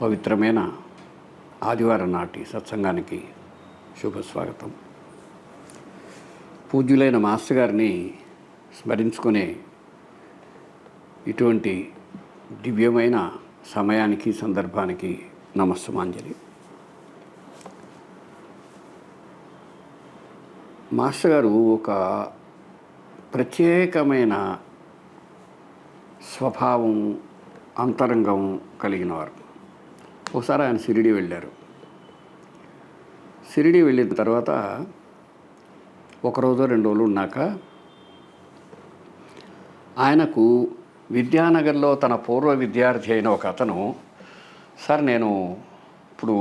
పవిత్రమైన ఆదివారం నాటి సత్సంగానికి శుభస్వాగతం. పూజ్యులైన మాస్టర్ గారిని స్మరించుకునే ఇటువంటి దివ్యమైన సమయానికి సందర్భానికి నమస్సుమాంజలి. మాస్టర్ గారు ఒక ప్రత్యేకమైన స్వభావం అంతరంగం కలిగిన వారు. ఒకసారి ఆయన సిరిడి వెళ్ళారు. సిరిడి వెళ్ళిన తర్వాత ఒక రోజు రెండు రోజులు ఉన్నాక ఆయనకు విద్యానగర్లో తన పూర్వ విద్యార్థి అయిన ఒక అతను సార్ నేను ఇప్పుడు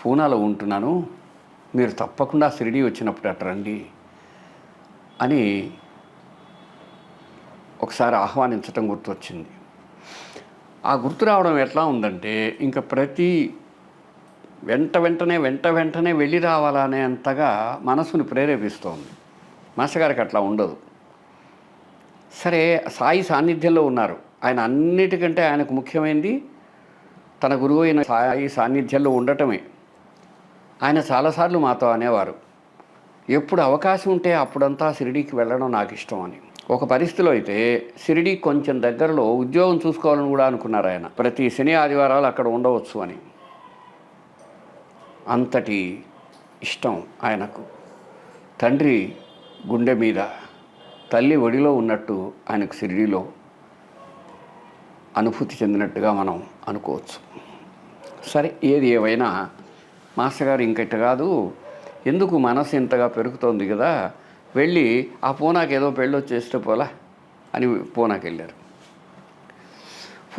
పూనాలో ఉంటున్నాను మీరు తప్పకుండా షిరిడి వచ్చినప్పుడు అటు రండి అని ఒకసారి ఆహ్వానించటం గుర్తొచ్చింది. ఆ గుర్తు రావడం ఎట్లా ఉందంటే ఇంకా ప్రతి వెంట వెంటనే వెంట వెంటనే వెళ్ళి రావాలనే అంతగా మనసుని ప్రేరేపిస్తోంది. మాస్టర్ గారికి అట్లా ఉండదు. సరే సాయి సాన్నిధ్యంలో ఉన్నారు. ఆయన అన్నిటికంటే ఆయనకు ముఖ్యమైనది తన గురువు అయిన సాయి సాన్నిధ్యంలో ఉండటమే. ఆయన చాలాసార్లు మాతో అనేవారు ఎప్పుడు అవకాశం ఉంటే అప్పుడంతా షిరిడీకి వెళ్ళడం నాకు ఇష్టం అని. ఒక పరిస్థితిలో అయితే షిరిడి కొంచెం దగ్గరలో ఉద్యోగం చూసుకోవాలని కూడా అనుకున్నారు ఆయన. ప్రతి శని ఆదివారాలు అక్కడ ఉండవచ్చు అని. అంతటి ఇష్టం ఆయనకు. తండ్రి గుండె మీద తల్లి ఒడిలో ఉన్నట్టు ఆయనకు షిరిడీలో అనుభూతి చెందినట్టుగా మనం అనుకోవచ్చు. సరే ఏది ఏవైనా మాస్టర్ గారు ఇంకట కాదు. ఎందుకు మనసు ఇంతగా పెరుగుతోంది కదా? వెళ్ళి ఆ పూనాకి ఏదో పెళ్ళి వచ్చేస్తే పోలా అని పూనాకి వెళ్ళారు.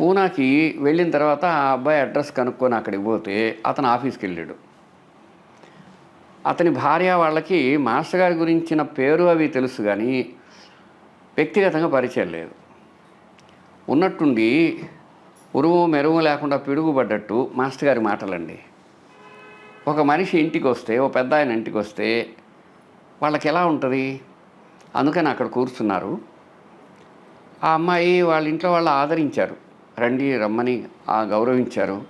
పూనాకి వెళ్ళిన తర్వాత ఆ అబ్బాయి అడ్రస్ కనుక్కొని అక్కడికి పోతే అతను ఆఫీస్కి వెళ్ళాడు. అతని భార్య వాళ్ళకి మాస్టర్ గారి గురించిన పేరు అవి తెలుసు కానీ వ్యక్తిగతంగా పరిచయం లేదు. ఉన్నట్టుండి ఉరుము మెరువు లేకుండా పిడుగుపడ్డట్టు మాస్టర్ గారి మాటలండి. ఒక మనిషి ఇంటికి వస్తే ఓ పెద్ద ఆయన ఇంటికి వస్తే వాళ్ళకి ఎలా ఉంటుంది? అందుకని అక్కడ కూర్చున్నారు. ఆ అమ్మాయి వాళ్ళ ఇంట్లో వాళ్ళు ఆదరించారు. రండి రమ్మని ఆ గౌరవించారు.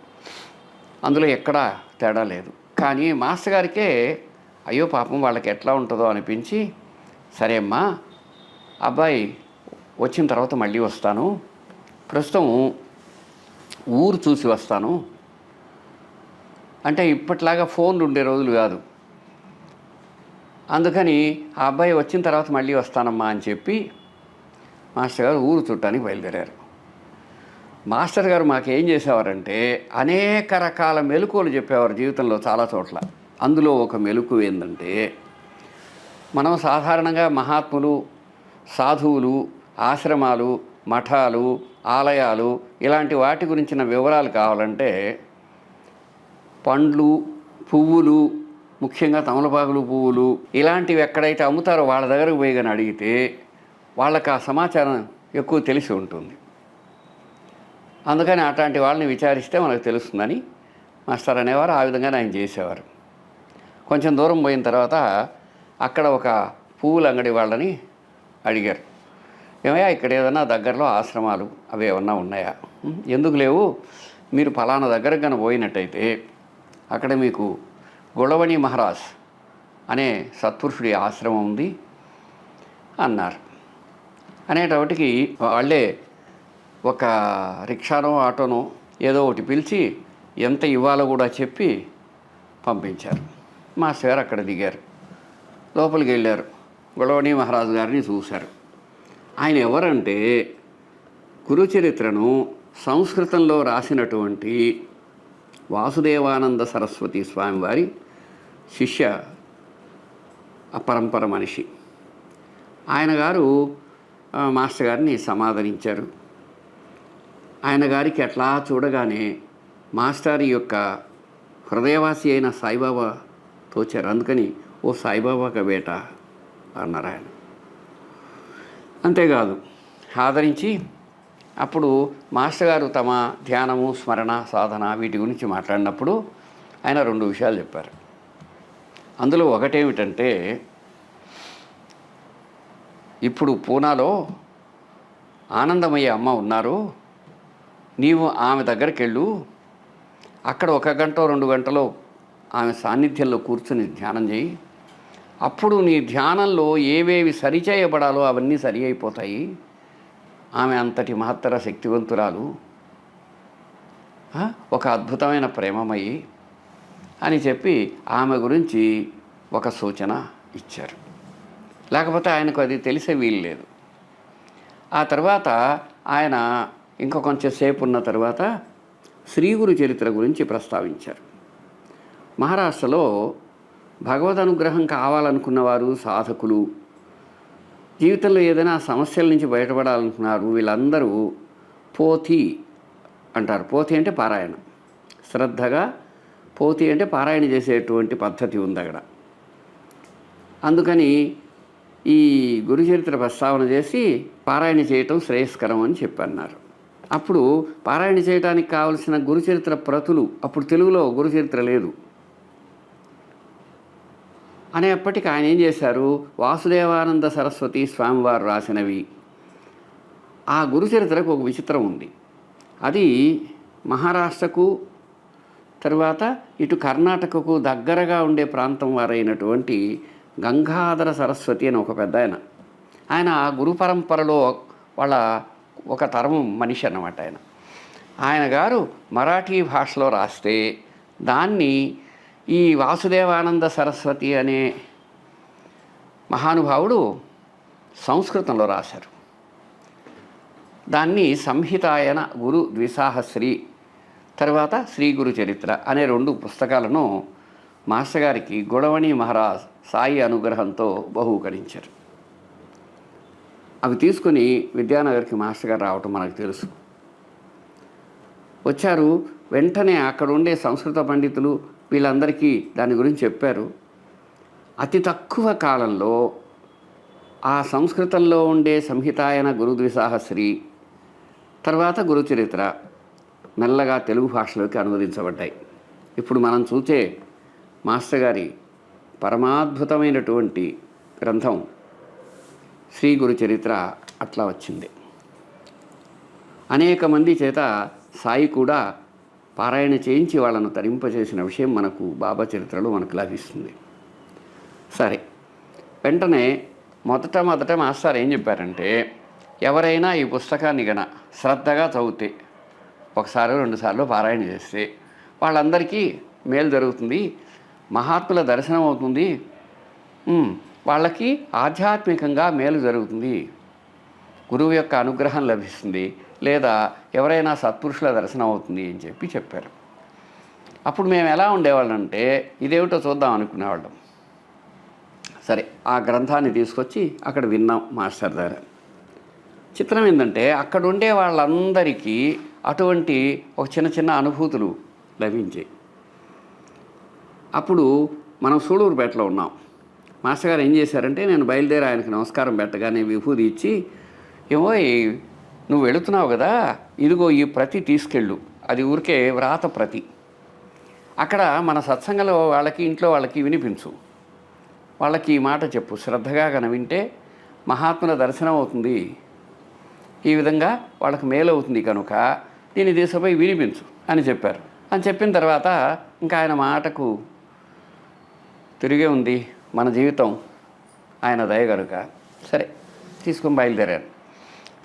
అందులో ఎక్కడా తేడా లేదు. కానీ మాస్టర్ గారికే అయ్యో పాపం వాళ్ళకి ఎట్లా ఉంటుందో అనిపించి సరే అమ్మా అబ్బాయి వచ్చిన తర్వాత మళ్ళీ వస్తాను. ప్రస్తుతం ఊరు చూసి వస్తాను. అంటే ఇప్పట్లాగా ఫోన్లు ఉండే రోజులు కాదు. అందుకని ఆ అబ్బాయి వచ్చిన తర్వాత మళ్ళీ వస్తానమ్మా అని చెప్పి మాస్టర్ గారు ఊరు చుట్టానికి బయలుదేరారు. మాస్టర్ గారు మాకేం చేసేవారంటే అనేక రకాల మెలకువలు చెప్పేవారు జీవితంలో చాలా చోట్ల. అందులో ఒక మెలకు ఏంటంటే మనం సాధారణంగా మహాత్ములు సాధువులు ఆశ్రమాలు మఠాలు ఆలయాలు ఇలాంటి వాటి గురించిన వివరాలు కావాలంటే పండ్లు పువ్వులు ముఖ్యంగా తమలపాకులు పువ్వులు ఇలాంటివి ఎక్కడైతే అమ్ముతారో వాళ్ళ దగ్గరకు పోయి కానీ అడిగితే వాళ్ళకి ఆ సమాచారం ఎక్కువ తెలిసి ఉంటుంది. అందుకని అట్లాంటి వాళ్ళని విచారిస్తే మనకు తెలుస్తుందని మాస్టర్ అనేవారు ఆ విధంగా ఆయన చేసేవారు. కొంచెం దూరం పోయిన తర్వాత అక్కడ ఒక పువ్వుల అంగడి వాళ్ళని అడిగారు. ఏమయ్యా ఇక్కడ ఏదైనా దగ్గరలో ఆశ్రమాలు అవి ఏమన్నా ఉన్నాయా? ఎందుకు లేవు? మీరు ఫలానా దగ్గరకు కానీ పోయినట్టయితే అక్కడ మీకు గుళవణి మహారాజ్ అనే సత్పురుషుడి ఆశ్రమం ఉంది అన్నారు. అనేటప్పటికి వాళ్ళే ఒక రిక్షానో ఆటోనో ఏదో ఒకటి పిలిచి ఎంత ఇవ్వాలో కూడా చెప్పి పంపించారు. మాస్టర్ గారు అక్కడ దిగారు. లోపలికి వెళ్ళారు. గొడవని మహారాజు గారిని చూశారు. ఆయన ఎవరంటే గురుచరిత్రను సంస్కృతంలో రాసినటువంటి వాసుదేవానంద సరస్వతి స్వామివారి శిష్య అపరంపర మనిషి. ఆయన గారు మాస్టర్ గారిని సమాధానించారు ఆయన గారికి అట్లా చూడగానే మాస్టర్ యొక్క హృదయవాసి అయిన సాయిబాబా తోచారు. అందుకని ఓ సాయిబాబా బేట అన్నారు ఆయన. అంతేకాదు ఆదరించి అప్పుడు మాస్టర్ గారు తమ ధ్యానము స్మరణ సాధన వీటి గురించి మాట్లాడినప్పుడు ఆయన రెండు విషయాలు చెప్పారు. అందులో ఒకటేమిటంటే ఇప్పుడు పూనాలో ఆనందమయ్య అమ్మ ఉన్నారు. నీవు ఆమె దగ్గరికి వెళ్ళు అక్కడ ఒక గంట రెండు గంటలో ఆమె సాన్నిధ్యంలో కూర్చుని ధ్యానం చేయి. అప్పుడు నీ ధ్యానంలో ఏవేవి సరిచేయబడాలో అవన్నీ సరి అయిపోతాయి. ఆమె అంతటి మహత్తర శక్తివంతురాలు. ఒక అద్భుతమైన ప్రేమమయ్యి అని చెప్పి ఆమె గురించి ఒక సూచన ఇచ్చారు. లేకపోతే ఆయనకు అది తెలిసే వీలు లేదు. ఆ తర్వాత ఆయన ఇంకా కొంచెం సేపు ఉన్న తర్వాత శ్రీగురు చరిత్ర గురించి ప్రస్తావించారు. మహారాష్ట్రలో భగవద్ అనుగ్రహం కావాలనుకున్నవారు సాధకులు జీవితంలో ఏదైనా సమస్యల నుంచి బయటపడాలనుకున్నారు వీళ్ళందరూ పోతి అంటారు. పోతి అంటే పారాయణం. శ్రద్ధగా పోతి అంటే పారాయణ చేసేటువంటి పద్ధతి ఉంది అక్కడ అందుకని ఈ గురుచరిత్ర ప్రస్తావన చేసి పారాయణ చేయటం శ్రేయస్కరం అని చెప్పన్నారు. అప్పుడు పారాయణ చేయడానికి కావలసిన గురుచరిత్ర ప్రతులు అప్పుడు తెలుగులో గురుచరిత్ర లేదు. అనేప్పటికీ ఆయన ఏం చేశారు? వాసుదేవానంద సరస్వతి స్వామివారు రాసినవి. ఆ గురుచరిత్రకు ఒక విచిత్రం ఉంది. అది మహారాష్ట్రకు తర్వాత ఇటు కర్ణాటకకు దగ్గరగా ఉండే ప్రాంతం వారైనటువంటి గంగాధర సరస్వతి అని ఒక పెద్ద ఆయన. ఆయన గురు పరంపరలో వాళ్ళ ఒక తరం మనిషి అన్నమాట ఆయన. ఆయన గారు మరాఠీ భాషలో రాస్తే దాన్ని ఈ వాసుదేవానంద సరస్వతి అనే మహానుభావుడు సంస్కృతంలో రాశారు. దాన్ని సంహితాయన గురు ద్విసాహశ్రీ తర్వాత శ్రీ గురు చరిత్ర అనే రెండు పుస్తకాలను మాస్టర్ గారికి గొడవణి మహారాజ్ సాయి అనుగ్రహంతో బహూకరించారు. అవి తీసుకుని విద్యానగర్కి మాస్టర్ గారు రావటం మనకు తెలుసు. వచ్చారు వెంటనే అక్కడ ఉండే సంస్కృత పండితులు వీళ్ళందరికీ దాని గురించి చెప్పారు. అతి తక్కువ కాలంలో ఆ సంస్కృతంలో ఉండే సంహితాయన గురుద్విసాహశ్రీ తర్వాత గురుచరిత్ర మెల్లగా తెలుగు భాషలోకి అనువదించబడ్డాయి. ఇప్పుడు మనం చూసే మాస్టర్ గారి పరమాద్భుతమైనటువంటి గ్రంథం శ్రీ గురు చరిత్ర అట్లా వచ్చింది. అనేక మంది చేత సాయి కూడా పారాయణ చేయించి వాళ్ళను తరింపజేసిన విషయం మనకు బాబా చరిత్రలో మనకు లభిస్తుంది. సరే వెంటనే మొదట మొదట మాస్టర్ ఏం చెప్పారంటే ఎవరైనా ఈ పుస్తకాన్ని గన శ్రద్ధగా చదివితే ఒకసారి రెండుసార్లు పారాయణ చేస్తే వాళ్ళందరికీ మేలు జరుగుతుంది మహాత్ముల దర్శనం అవుతుంది వాళ్ళకి ఆధ్యాత్మికంగా మేలు జరుగుతుంది. గురువు యొక్క అనుగ్రహం లభిస్తుంది లేదా ఎవరైనా సత్పురుషుల దర్శనం అవుతుంది అని చెప్పి చెప్పారు. అప్పుడు మేము ఎలా ఉండేవాళ్ళం అంటే ఇదేమిటో చూద్దాం అనుకునేవాళ్ళం. సరే ఆ గ్రంథాన్ని తీసుకొచ్చి అక్కడ విన్నాం మాస్టర్ దగ్గర చిత్రం ఏంటంటే అక్కడ ఉండే వాళ్ళందరికీ అటువంటి ఒక చిన్న చిన్న అనుభూతులు లభించాయి. అప్పుడు మనం సూళూరుపేటలో ఉన్నాం. మాస్టర్ గారు ఏం చేశారంటే నేను బయలుదేరి ఆయనకి నమస్కారం పెట్టగానే విభూది ఇచ్చి ఏమో నువ్వు వెళుతున్నావు కదా ఇదిగో ఈ ప్రతి తీసుకెళ్ళు. అది ఊరికే వ్రాత ప్రతి. అక్కడ మన సత్సంగంలో వాళ్ళకి ఇంట్లో వాళ్ళకి వినిపించు. వాళ్ళకి ఈ మాట చెప్పు. శ్రద్ధగా కన వింటే మహాత్ముల దర్శనం అవుతుంది. ఈ విధంగా వాళ్ళకి మేలు అవుతుంది కనుక దీన్ని తీసుకుపోయి వినిపించు అని చెప్పారు. అని చెప్పిన తర్వాత ఇంకా ఆయన మాటకు తిరిగే ఉంది మన జీవితం. ఆయన దయ కనుక సరే తీసుకొని బయలుదేరాను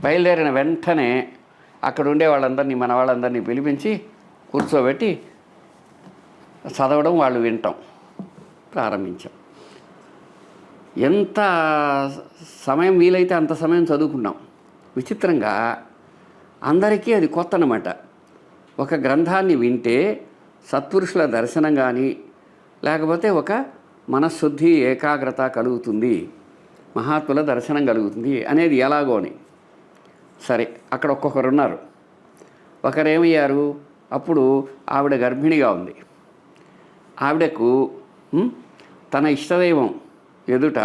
బయలుదేరిన వెంటనే అక్కడ ఉండే వాళ్ళందరినీ మన వాళ్ళందరినీ పిలిపించి కూర్చోబెట్టి చదవడం వాళ్ళు వింటాం. ప్రారంభించాం. ఎంత సమయం వీలైతే అంత సమయం చదువుకున్నాం. విచిత్రంగా అందరికీ అది కొత్త అనమాట ఒక గ్రంథాన్ని వింటే సత్పురుషుల దర్శనం కానీ లేకపోతే ఒక మనశుద్ధి ఏకాగ్రత కలుగుతుంది. మహాత్ముల దర్శనం కలుగుతుంది అనేది ఎలాగోని సరే అక్కడ ఒక్కొక్కరు ఉన్నారు. ఒకరేమయ్యారు? అప్పుడు ఆవిడ గర్భిణిగా ఉంది. ఆవిడకు తన ఇష్టదైవం ఎదుట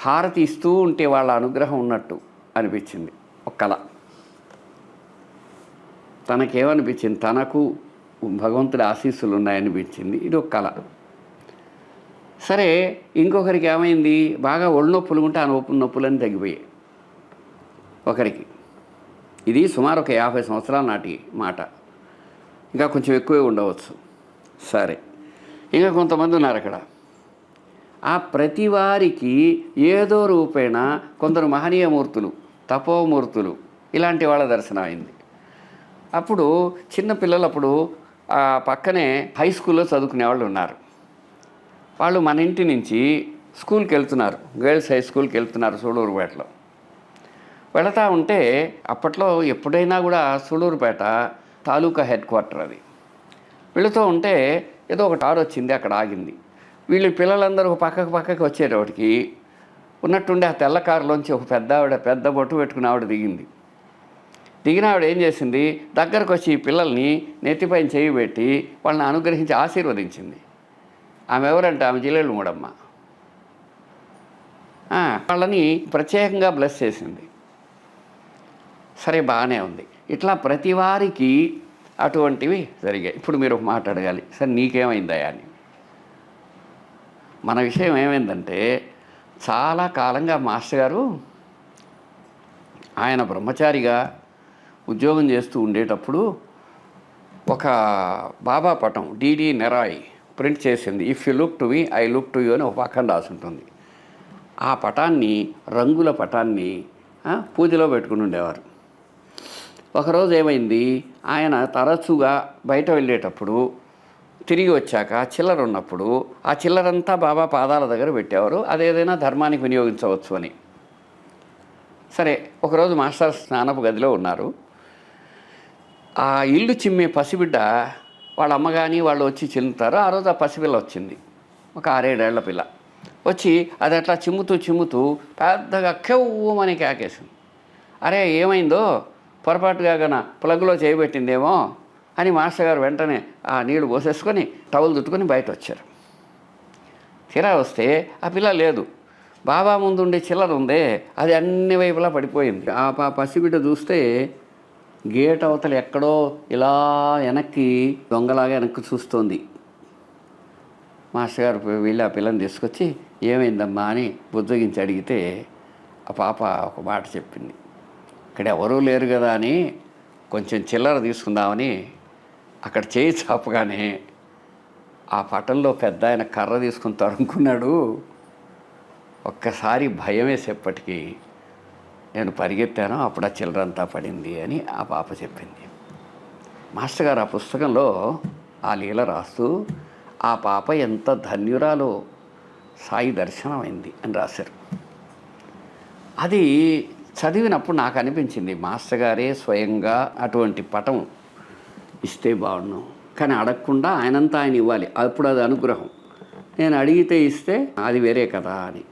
హారతి ఇస్తూ ఉంటే వాళ్ళ అనుగ్రహం ఉన్నట్టు అనిపించింది. ఒక కళ. తనకేమనిపించింది? తనకు భగవంతుడి ఆశీస్సులు ఉన్నాయనిపించింది ఇది ఒక కళ. సరే ఇంకొకరికి ఏమైంది? బాగా ఒళ్ళు నొప్పులు ఉంటే ఆ నొప్పులు నొప్పులని తగ్గిపోయాయి ఒకరికి. ఇది సుమారు ఒక యాభై సంవత్సరాల నాటి మాట. ఇంకా కొంచెం ఎక్కువే ఉండవచ్చు. సరే. ఇంకా కొంతమంది ఉన్నారు అక్కడ. ఆ ప్రతి వారికి ఏదో రూపేణ కొందరు మహనీయమూర్తులు తపోమూర్తులు ఇలాంటి వాళ్ళ దర్శనం అయింది అప్పుడు చిన్న పిల్లలు అప్పుడు పక్కనే హై స్కూల్లో చదువుకునే వాళ్ళు ఉన్నారు. వాళ్ళు మన ఇంటి నుంచి స్కూల్కి వెళ్తున్నారు. గర్ల్స్ హై స్కూల్కి వెళ్తున్నారు సూళూరుపేటలో. వెళతా ఉంటే అప్పట్లో ఎప్పుడైనా కూడా సూళూరుపేట తాలూకా హెడ్ క్వార్టర్ అది. వెళుతూ ఉంటే ఏదో ఒక టార్ వచ్చింది అక్కడ ఆగింది. వీళ్ళు పిల్లలందరూ ఒక పక్కకు పక్కకు వచ్చేటప్పటికి ఉన్నట్టుండి ఆ తెల్ల కారులోంచి ఒక పెద్ద ఆవిడ పెద్ద బొట్టు పెట్టుకుని ఆవిడ దిగింది. దిగిన ఆవిడ ఏం చేసింది? దగ్గరకు వచ్చి ఈ పిల్లల్ని నెత్తిపైన చేయి పెట్టి వాళ్ళని అనుగ్రహించి ఆశీర్వదించింది. ఆమె ఎవరంటే? ఆమె జిల్లేళ్ళు మూడమ్మ. వాళ్ళని ప్రత్యేకంగా బ్లెస్ చేసింది. సరే బాగానే ఉంది. ఇట్లా ప్రతి వారికి అటువంటివి జరిగాయి. ఇప్పుడు మీరు మాట్లాడగాలి సరే నీకేమైందయా అని. మన విషయం ఏమైందంటే చాలా కాలంగా మాస్టర్ గారు ఆయన బ్రహ్మచారిగా ఉద్యోగం చేస్తూ ఉండేటప్పుడు ఒక బాబా పటం డిడి నెరాయ్ ప్రింట్ చేసింది. If you look to me I look to you అని ఒక పక్కన రాసుంటుంది. ఆ పటాన్ని రంగుల పటాన్ని పూజలో పెట్టుకుని ఉండేవారు. ఒకరోజు ఏమైంది? ఆయన తరచుగా బయట వెళ్ళేటప్పుడు తిరిగి వచ్చాక చిల్లర ఉన్నప్పుడు ఆ చిల్లరంతా బాబా పాదాల దగ్గర పెట్టేవారు. అదేదైనా ధర్మానికి వినియోగించవచ్చు అని. సరే ఒకరోజు మాస్టర్ స్నానపు గదిలో ఉన్నారు. ఆ ఇల్లు చిమ్మే పసిబిడ్డ వాళ్ళ అమ్మ కానీ వాళ్ళు వచ్చి చిల్లుతారు ఆ రోజు ఆ పసిపిల్ల వచ్చింది. ఒక ఆరేడేళ్ళ పిల్ల. వచ్చి అది అట్లా చిమ్ముతూ చిమ్ముతూ పెద్దగా కెవ్వమని కేకేసింది. అరే ఏమైందో? పొరపాటుగా గన ప్లగ్లో చేయబెట్టిందేమో అని మాస్టర్ గారు వెంటనే ఆ నీళ్ళు పోసేసుకొని టవల్ దుట్టుకొని బయట వచ్చారు తీరా వస్తే ఆ పిల్ల లేదు. బాబా ముందు ఉండే చిల్లర ఉందే. అది అన్ని వైపులా పడిపోయింది. ఆ పసిబిడ్డ చూస్తే గేట్ అవతల ఎక్కడో ఇలా వెనక్కి దొంగలాగా వెనక్కి చూస్తోంది. మాస్టర్ గారు వెళ్ళి ఆ పిల్లని తీసుకొచ్చి ఏమైందమ్మా? అని బుజ్జగించి అడిగితే ఆ పాప ఒక మాట చెప్పింది. ఇక్కడ ఎవరూ లేరు కదా అని కొంచెం చిల్లర తీసుకుందామని అక్కడ చేయి చాపగానే ఆ పటంలో పెద్ద ఆయన కర్ర తీసుకుని తరుముకున్నాడు. ఒక్కసారి భయం వేసేప్పటికీ నేను పరిగెత్తాను అప్పుడు ఆ చిల్లరంతా పడింది అని ఆ పాప చెప్పింది. మాస్టర్ గారు ఆ పుస్తకంలో ఆ లీల రాస్తూ ఆ పాప ఎంత ధన్యురాలో సాయి దర్శనమైంది అని రాశారు. అది చదివినప్పుడు నాకు అనిపించింది మాస్టర్ గారే స్వయంగా అటువంటి పటం ఇస్తే బాగుండు. కానీ అడగకుండా ఆయనంతా ఆయన ఇవ్వాలి. అప్పుడు అది అనుగ్రహం. నేను అడిగితే ఇస్తే అది వేరే కదా అని.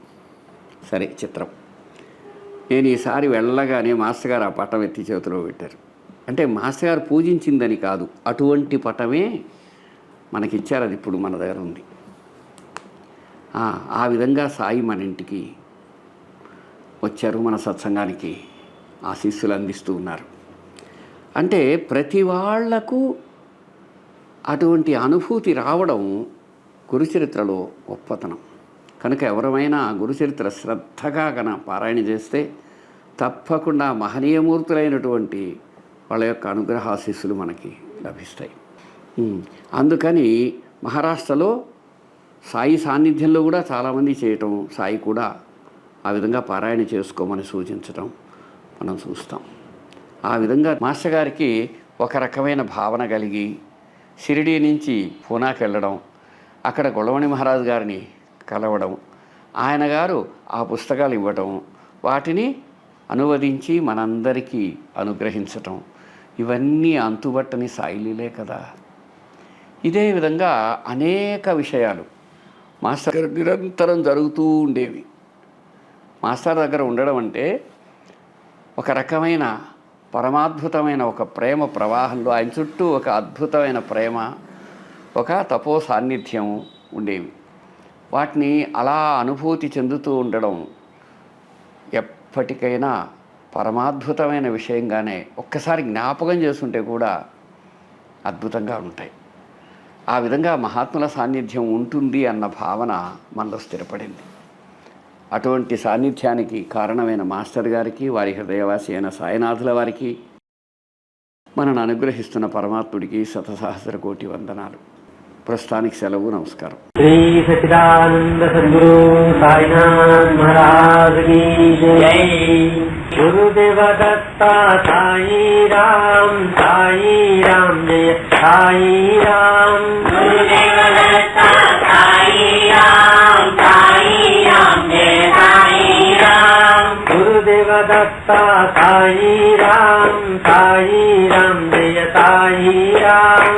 సరే చిత్రం. నేను ఈసారి వెళ్ళగానే మాస్టర్ గారు ఆ పటం ఎత్తి చేతిలో పెట్టారు. అంటే మాస్టర్ గారు పూజించిందని కాదు అటువంటి పటమే మనకిచ్చారు అది ఇప్పుడు మన దగ్గర ఉంది. ఆ, విధంగా సాయి మన ఇంటికి వచ్చారు మన సత్సంగానికి ఆశీస్సులు అందిస్తూ ఉన్నారు. అంటే ప్రతి వాళ్ళకు అటువంటి అనుభూతి రావడం గురుచరిత్రలో గొప్పతనం. కనుక ఎవరమైనా గురుచరిత్ర శ్రద్ధగా కన పారాయణ చేస్తే తప్పకుండా మహనీయమూర్తులైనటువంటి వాళ్ళ యొక్క అనుగ్రహాశీస్సులు మనకి లభిస్తాయి. అందుకని మహారాష్ట్రలో సాయి సాన్నిధ్యంలో కూడా చాలామంది చేయటం సాయి కూడా ఆ విధంగా పారాయణ చేసుకోమని సూచించడం మనం చూస్తాం. ఆ విధంగా మాస్టర్ గారికి ఒక రకమైన భావన కలిగి షిరిడీ నుంచి పూనాకి వెళ్ళడం అక్కడ గొడవణి మహారాజు గారిని కలవడం. ఆయన గారు ఆ పుస్తకాలు ఇవ్వటం వాటిని అనువదించి మనందరికీ అనుగ్రహించటం. ఇవన్నీ అంతుబట్టని సాయిలీలే కదా. ఇదే విధంగా అనేక విషయాలు మాస్టర్ నిరంతరం జరుగుతూ ఉండేవి. మాస్టర్ దగ్గర ఉండడం అంటే ఒక రకమైన పరమాద్భుతమైన ఒక ప్రేమ ప్రవాహంలో ఆయన చుట్టూ ఒక అద్భుతమైన ప్రేమ ఒక తపో సాన్నిధ్యం ఉండేవి. వాటిని అలా అనుభూతి చెందుతూ ఉండడం ఎప్పటికైనా పరమాద్భుతమైన విషయంగానే ఒక్కసారి జ్ఞాపకం చేస్తుంటే కూడా అద్భుతంగా ఉంటాయి. ఆ విధంగా మహాత్ముల సాన్నిధ్యం ఉంటుంది అన్న భావన మనలో స్థిరపడింది. అటువంటి సాన్నిధ్యానికి కారణమైన మాస్టర్ గారికి వారి హృదయవాసి అయిన సాయినాథుల వారికి మనను అనుగ్రహిస్తున్న పరమాత్ముడికి శతసహస్ర కోటి వందనాలు. ప్రస్తుతానికి సెలవు నమస్కారం. శ్రీ సచిదానంద సద్గురు సాయినాథ్ మహారాజ్ కీ సాయి రామ్ సాయి రామ్ జయ సాయి రామ్ గురుదేవ సాయి రామ్ సాయి రామ్ జయ సాయి రామ్ గురుదేవ సాయి రామ్ సాయి రామ్ జయ సాయి రామ్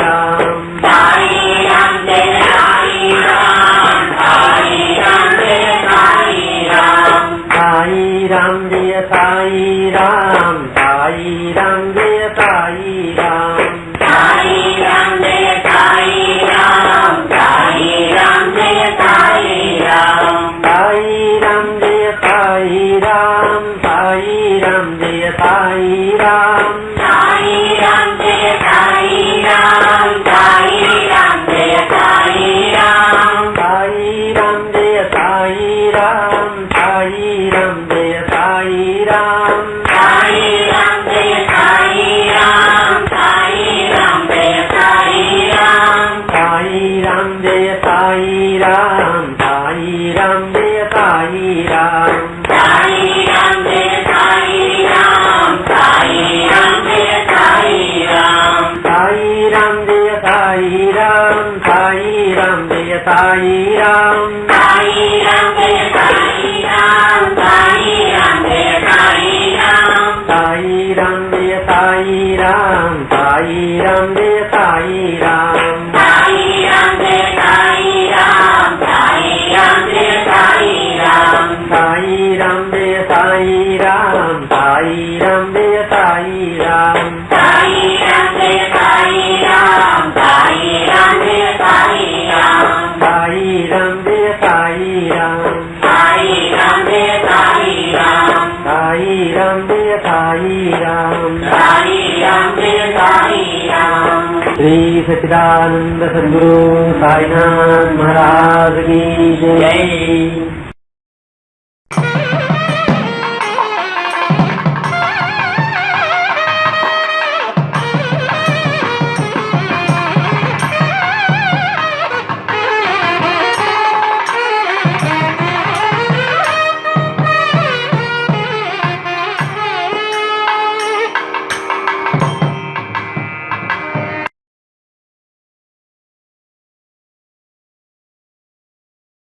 श्री सच्चिदानंद सदगुरु साईनाथ महाराज जय